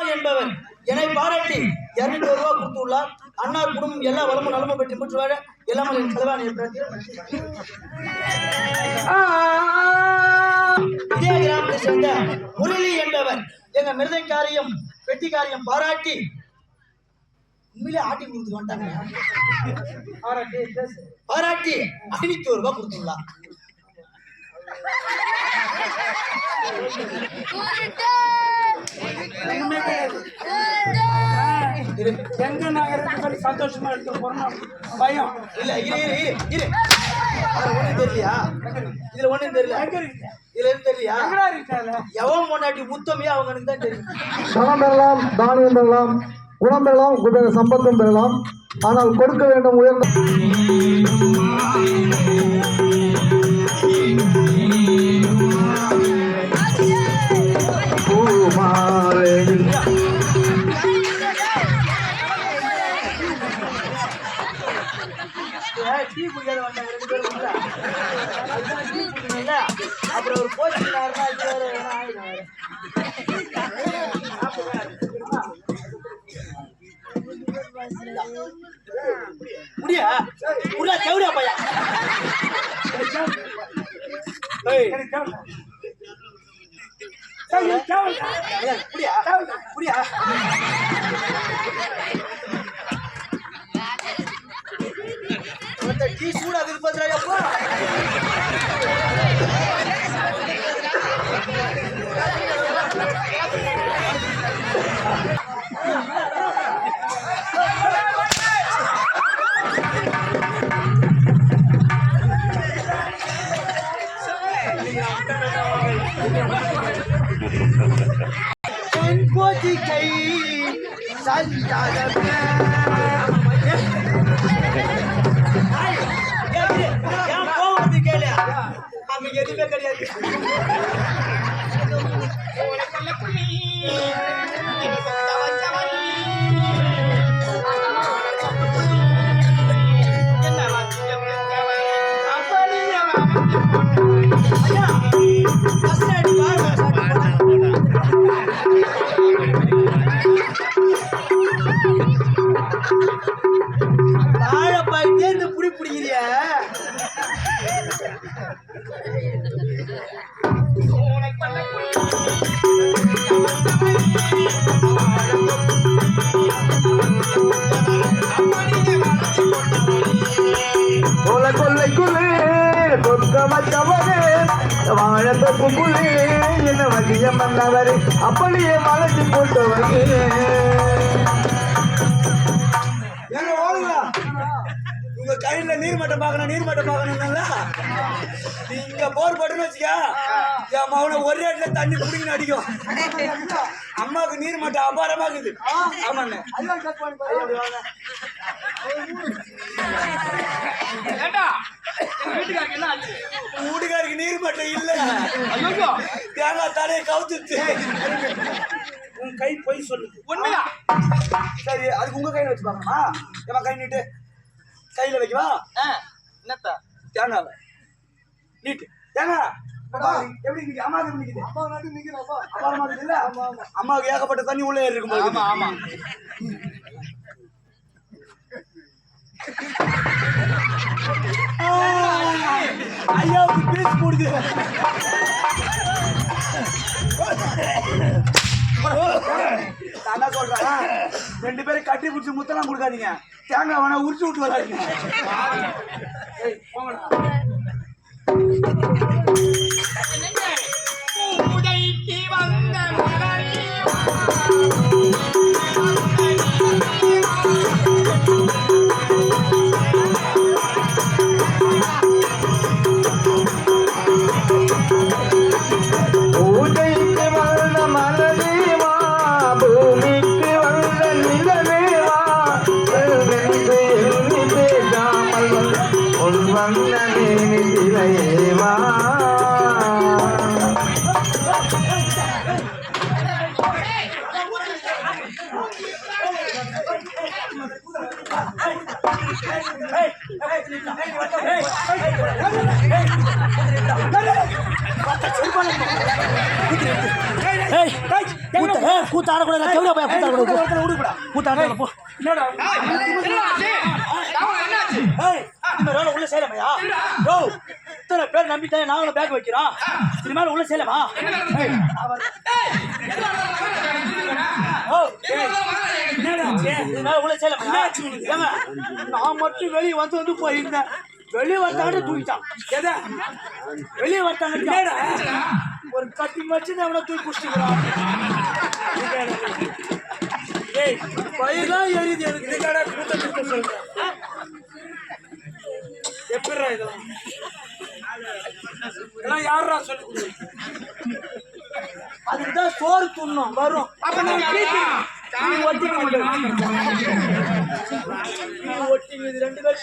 அம்மா என்பவர். என்னை பாராட்டி இருநூறு ரூபா கொடுத்துள்ளார். அண்ணா குடும்பம் எல்லா வளமும் நலமும் பெற்று முற்று வாழ எல்லாம் என் செலவான இதே கிராமத்தை சேர்ந்த முரளி என்பவர் எங்க மிருதங்காரியம் வெட்டிக்காரியம் பாராட்டி உண்மையிலே ஆட்டி கொடுத்து வந்தாங்க பாராட்டி ஐநூத்தி ஒரு ரூபாய் கொடுத்துள்ளார். இரு. எங்க நகரத்துக்கு போய் சந்தோஷமா இருக்க போறோம் பயம் இல்ல இரு இரு இரு இரு அதுல ஒண்ணும் தெரியலையா இதுல ஒண்ணும் தெரியல எங்க இருக்கு இதுல இருந்து தெரியலையா எங்கடா இருக்கால எவன் பொண்டாட்டி உத்தமையா அவங்களுக்கு தான் தெரியும் பணம் பெறலாம் தானியம் பெறலாம் குணம் பெறலாம் குபேர சம்பந்தம் பெறலாம் ஆனால் கொடுக்க வேண்டும் உயர்ந்த அப்புறம் ஒரு முடியா முடியா செவடியா பையா முடியா ஒருத்தன் டீ சூடாக இருப்பதுடா அப்பா என் கோதிக்கை சஞ்சாரமே எதுவுமே கிடையாது ஐயா, பிறந்த தொப்புக்குள்ளே என்ன மதியம் வந்தவர் அப்படியே மலர்ச்சி போட்டவர் எங்க ஓடுங்க உங்க கையில நீர்மட்டம் பார்க்கணும் நீர்மட்டம் பார்க்கணும்ல இங்க போர் போட்டுன்னு வச்சுக்க என் மகனை ஒரே இடத்துல தண்ணி குடிக்கணும் அடிக்கும் அம்மாவுக்கு நீர்மட்டம் அபாரமா இருக்குது ஆமாண்ணே வீட்டுக்காரங்க என்ன ஆச்சு? நீர்மட்டம் இல்ல. ஐயோ. தேங்காய் தலையை கவுத்துச்சு. உன் கை போய் சொல்லுது. உண்மையா சரி அதுக்கு உங்க கையில வச்சு பார்க்கணுமா? ஏமா கை நீட்டு. கையில வைக்கவா? என்னத்தா? தேங்காய் நீட்டு. தேங்காய் அம்மாவுக்கு எப்படி நிக்குது? அம்மா நாட்டு நிக்கிறேன் அப்பா. அம்மா இல்ல அம்மாவுக்கு ஏகப்பட்ட தண்ணி உள்ள இருக்கும் ஆமா ஆமா. ஐயாவுக்கு பேசி போடுது நான் சொல்றேன் ரெண்டு பேரும் கட்டி பிடிச்சி முத்தலாம் கொடுக்காதீங்க. தேங்காய் வேணா உரிச்சு விட்டு வராதீங்க. ஏய், போங்கடா. கூத்த. கூத்த ஆடக்கூடாது. செவிலியா போய் கூத்த ஆடக்கூடாது. ஒருத்தனை விடுக்கூடா. கூத்த ஆடக்கூடாது போ. என்னடா? ஏய் இந்த ரோல உள்ள சேலமையா யோ இத்தனை பேர் நம்பிட்டேன். நாங்களும் பேக் வைக்கிறோம் இது மேல உள்ள சேலமா ஓ, நான் மட்டும் வெளியே வந்து வந்து போயிருந்தேன். வெளியே வந்தாங்க தூக்கிட்டான் எதை? வெளியே வந்தாங்க என்னடா? ஒரு கட்டி மச்சு அவனை தூக்கி குடிச்சுக்கிறான் ஏய் பயிரெல்லாம் எரியுது எனக்கு இதுக்காடா கூத்த கூட்ட சொல்றேன் எப்படிரா இதெல்லாம்? இதெல்லாம் யாரா சொல்லி கொடுத்தது? அதுக்கு தான் சோறு துண்ணும் வரும் அப்ப நான் கேட்கிறேன். நீ ஒட்டிக்க நீ ஒட்டிங்க இது ரெண்டு பேரும்